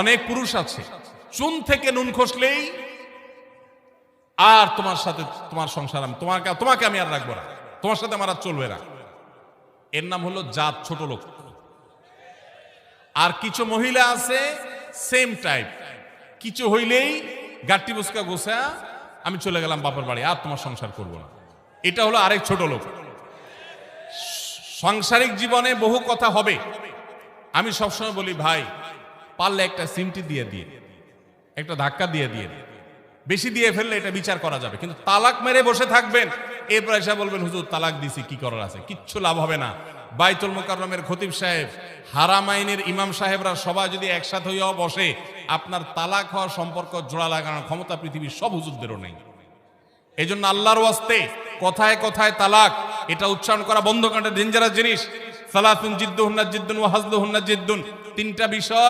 অনেক পুরুষ আছে। চুন থেকে নুন খসলেই আর তোমার সাথে তোমার সংসার আমি তোমাকে তোমাকে আমি আর রাখব না। তোমার সাথে আমার আর চলবে না। এর নাম হলো জাত ছোট লোক। আর কিছু মহিলা আছে সেম টাইপ কিছু হইলেই গাট্টি বসকা গোসা আমি চলে গেলাম বাপের বাড়ি, আর তোমার সংসার করব না। এটা হলো আরেক ছোট লোক। সাংসারিক জীবনে বহু কথা হবে। আমি সবসময় বলি, ভাই পারলে একটা সিমটি দিয়ে দিয়ে, একটা ধাক্কা দিয়ে দিয়ে, বেশি দিয়ে ফেললে এটা বিচার করা যাবে। কিন্তু তালাক মেরে বসে থাকবেন, এরপর এসে বলবেন, হুজুর, তালাক দিছি, কি করার আছে? কিচ্ছু লাভ হবে না। বাইতুল মোকাররমের খতিব সাহেব, হারাম আইনের ইমাম সাহেবরা সবাই যদি একসাথে হইয়াও বসে, আপনার তালাক হওয়ার সম্পর্ক জোড়া লাগানোর ক্ষমতা পৃথিবীর সব হুজুরদেরও নেই। এই জন্য আল্লাহর ওয়াস্তে কথায় কথায় তালাক, এটা উচ্চারণ করা বন্ধ করা ডেঞ্জারাস জিনিস। সালাতুন জিদ্দুহুন্না জিদ্দুন ওয়া হাজলুহুন্না জিদ্দুন, তিনটা বিষয়